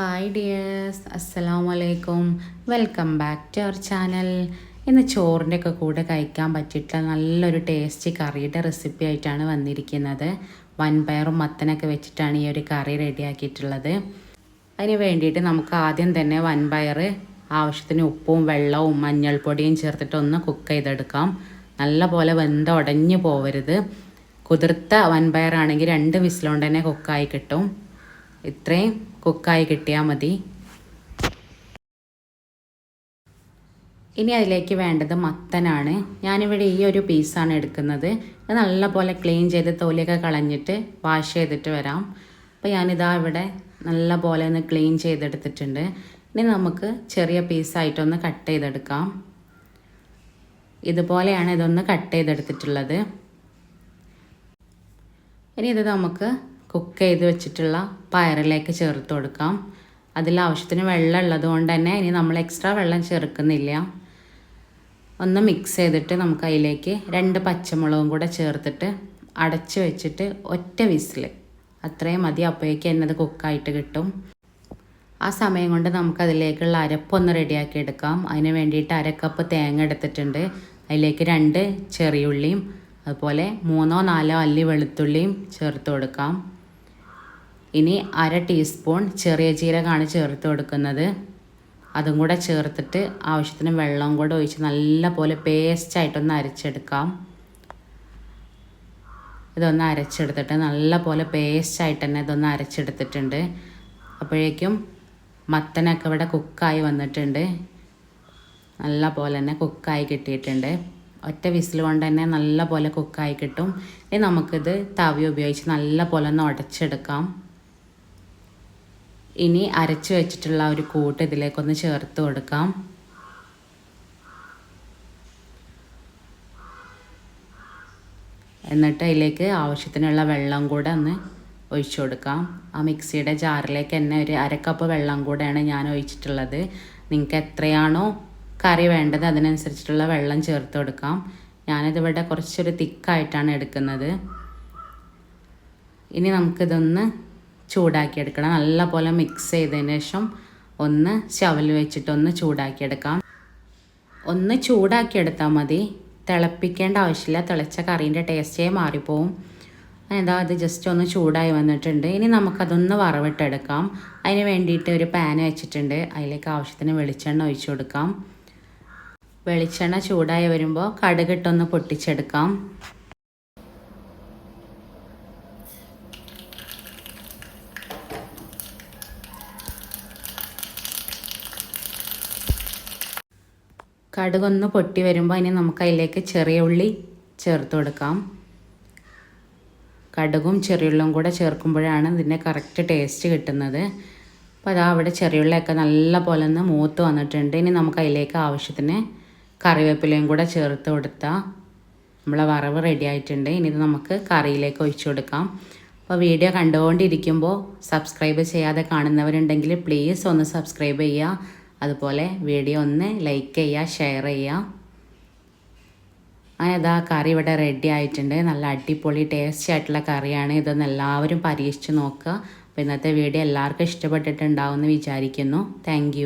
Hi dears അസ്സലാമു വലൈക്കും welcome back to our channel ഇന്ന് ചോറിന്റെ ഒക്കെ കൂടെ കഴിക്കാൻ പറ്റിയിട്ടുള്ള നല്ലൊരു ടേസ്റ്റി കറിയുടെ റെസിപ്പി ആയിട്ടാണ് വന്നിരിക്കുന്നത്. വൻപയറും മത്തനൊക്കെ വെച്ചിട്ടാണ് ഈ ഒരു കറി റെഡിയാക്കിയിട്ടുള്ളത്. അതിന് വേണ്ടിയിട്ട് നമുക്ക് ആദ്യം തന്നെ വൻപയർ ആവശ്യത്തിന് ഉപ്പും വെള്ളവും മഞ്ഞൾപ്പൊടിയും ചേർത്തിട്ട് ഒന്ന് കുക്ക് ചെയ്തെടുക്കാം. നല്ല പോലെ വെന്ത ഉടഞ്ഞു പോവരുത്. കുതിർത്ത വൻപയറാണെങ്കിൽ രണ്ട് വിസിലുകൊണ്ട് തന്നെ കുക്കായി കിട്ടും. ഇത്രയും. കുക്കായി കിട്ടിയാൽ മതി. ഇനി അതിലേക്ക് വേണ്ടത് മത്തനാണ്. ഞാനിവിടെ ഈ ഒരു പീസാണ് എടുക്കുന്നത്. ഇത് നല്ലപോലെ ക്ലീൻ ചെയ്ത് തൊലിയൊക്കെ കളഞ്ഞിട്ട് വാഷ് ചെയ്തിട്ട് വരാം. അപ്പോൾ ഞാനിതാ ഇവിടെ നല്ല പോലെ ഒന്ന് ക്ലീൻ ചെയ്തെടുത്തിട്ടുണ്ട്. ഇനി നമുക്ക് ചെറിയ പീസായിട്ടൊന്ന് കട്ട് ചെയ്തെടുക്കാം. ഇതുപോലെയാണ് ഇതൊന്ന് കട്ട് ചെയ്തെടുത്തിട്ടുള്ളത്. ഇനി ഇത് നമുക്ക് കുക്ക് ചെയ്ത് വെച്ചിട്ടുള്ള പയറിലേക്ക് ചേർത്ത് കൊടുക്കാം. അതിൽ ആവശ്യത്തിന് വെള്ളം ഉള്ളത് കൊണ്ട് തന്നെ ഇനി നമ്മൾ എക്സ്ട്രാ വെള്ളം ചേർക്കുന്നില്ല. ഒന്ന് മിക്സ് ചെയ്തിട്ട് നമുക്ക് അതിലേക്ക് രണ്ട് പച്ചമുളകും കൂടെ ചേർത്തിട്ട് അടച്ച് വെച്ചിട്ട് ഒറ്റ വിസിൽ അത്രയും മതി. അപ്പോഴേക്ക് തന്നെ അത് കുക്കായിട്ട് കിട്ടും. ആ സമയം കൊണ്ട് നമുക്കതിലേക്കുള്ള അരപ്പൊന്ന് റെഡിയാക്കി എടുക്കാം. അതിന് വേണ്ടിയിട്ട് അരക്കപ്പ് തേങ്ങ എടുത്തിട്ടുണ്ട്. അതിലേക്ക് രണ്ട് ചെറിയുള്ളിയും അതുപോലെ മൂന്നോ നാലോ അല്ലി വെളുത്തുള്ളിയും ചേർത്ത് കൊടുക്കാം. ഇനി അര ടീസ്പൂൺ ചെറിയ ജീരകമാണ് ചേർത്ത് കൊടുക്കുന്നത്. അതും കൂടെ ചേർത്തിട്ട് ആവശ്യത്തിന് വെള്ളം കൂടെ ഒഴിച്ച് നല്ല പോലെ പേസ്റ്റായിട്ടൊന്ന് അരച്ചെടുക്കാം. ഇതൊന്ന് അരച്ചെടുത്തിട്ട് നല്ല പോലെ പേസ്റ്റായിട്ട് തന്നെ ഇതൊന്ന് അരച്ചെടുത്തിട്ടുണ്ട്. അപ്പോഴേക്കും മത്തനൊക്കെ ഇവിടെ കുക്കായി വന്നിട്ടുണ്ട്. നല്ല പോലെ തന്നെ കുക്കായി കിട്ടിയിട്ടുണ്ട്. ഒറ്റ വിസിൽ കൊണ്ട് തന്നെ നല്ല പോലെ കുക്കായി കിട്ടും. ഇനി നമുക്കിത് തവി ഉപയോഗിച്ച് നല്ല പോലെ ഒന്ന് ഉടച്ചെടുക്കാം. ഇനി അരച്ച് വെച്ചിട്ടുള്ള ഒരു കൂട്ട് ഇതിലേക്കൊന്ന് ചേർത്ത് കൊടുക്കാം. എന്നിട്ട് അതിലേക്ക് ആവശ്യത്തിനുള്ള വെള്ളം കൂടെ ഒന്ന് ഒഴിച്ചു കൊടുക്കാം. ആ മിക്സിയുടെ ജാറിലേക്ക് തന്നെ ഒരു അരക്കപ്പ് വെള്ളം കൂടെയാണ് ഞാൻ ഒഴിച്ചിട്ടുള്ളത്. നിങ്ങൾക്ക് എത്രയാണോ കറി വേണ്ടത് അതിനനുസരിച്ചിട്ടുള്ള വെള്ളം ചേർത്ത് കൊടുക്കാം. ഞാനിതിവിടെ കുറച്ചൊരു തിക്കായിട്ടാണ് എടുക്കുന്നത്. ഇനി നമുക്കിതൊന്ന് ചൂടാക്കിയെടുക്കണം. നല്ല പോലെ മിക്സ് ചെയ്തതിന് ശേഷം ഒന്ന് ചവൽ വെച്ചിട്ട് ഒന്ന് ചൂടാക്കിയെടുക്കാം. ഒന്ന് ചൂടാക്കിയെടുത്താൽ മതി. തിളപ്പിക്കേണ്ട ആവശ്യമില്ല. തിളച്ച കറീന്റെ ടേസ്റ്റേ മാറിപ്പോവും. എന്താ അത് ജസ്റ്റ് ഒന്ന് ചൂടായി വന്നിട്ടുണ്ട്. ഇനി നമുക്കതൊന്ന് വറവിട്ടെടുക്കാം. അതിന് വേണ്ടിയിട്ട് ഒരു പാൻ വെച്ചിട്ടുണ്ട്. അതിലേക്ക് ആവശ്യത്തിന് വെളിച്ചെണ്ണ ഒഴിച്ചു കൊടുക്കാം. വെളിച്ചെണ്ണ ചൂടായി വരുമ്പോൾ കടുകിട്ടൊന്ന് പൊട്ടിച്ചെടുക്കാം. കടുകൊന്ന് പൊട്ടി വരുമ്പോൾ ഇനി നമുക്ക് അതിലേക്ക് ചെറിയ ഉള്ളി ചേർത്ത് കൊടുക്കാം. കടുകും ചെറിയുള്ളും കൂടെ ചേർക്കുമ്പോഴാണ് ഇതിന്റെ കറക്റ്റ് ടേസ്റ്റ് കിട്ടുന്നത്. അപ്പോൾ അതാ അവിടെ ചെറിയുള്ളിയൊക്കെ നല്ല പോലെ ഒന്ന് മൂത്ത് വന്നിട്ടുണ്ട്. ഇനി നമുക്ക് അതിലേക്ക് ആവശ്യത്തിന് കറിവേപ്പിലയും കൂടെ ചേർത്ത് കൊടുത്താൽ നമ്മളെ വറവ് റെഡി ആയിട്ടുണ്ട്. ഇനി ഇത് നമുക്ക് കറിയിലേക്ക് ഒഴിച്ചു കൊടുക്കാം. അപ്പോൾ വീഡിയോ കണ്ടുകൊണ്ടിരിക്കുമ്പോൾ സബ്സ്ക്രൈബ് ചെയ്യാതെ കാണുന്നവരുണ്ടെങ്കിൽ പ്ലീസ് ഒന്ന് സബ്സ്ക്രൈബ് ചെയ്യുക. അതുപോലെ വീഡിയോ ഒന്ന് ലൈക്ക് ചെയ്യുക ഷെയർ ചെയ്യുക. അങ്ങനെ ഇതാ കറി ഇവിടെ റെഡി ആയിട്ടുണ്ട്. നല്ല അടിപൊളി ടേസ്റ്റി ആയിട്ടുള്ള കറിയാണ്. ഇതൊന്ന് എല്ലാവരും പരീക്ഷിച്ച് നോക്കുക. അപ്പോൾ ഇന്നത്തെ വീഡിയോ എല്ലാവർക്കും ഇഷ്ടപ്പെട്ടിട്ടുണ്ടാവുമെന്ന് വിചാരിക്കുന്നു. താങ്ക്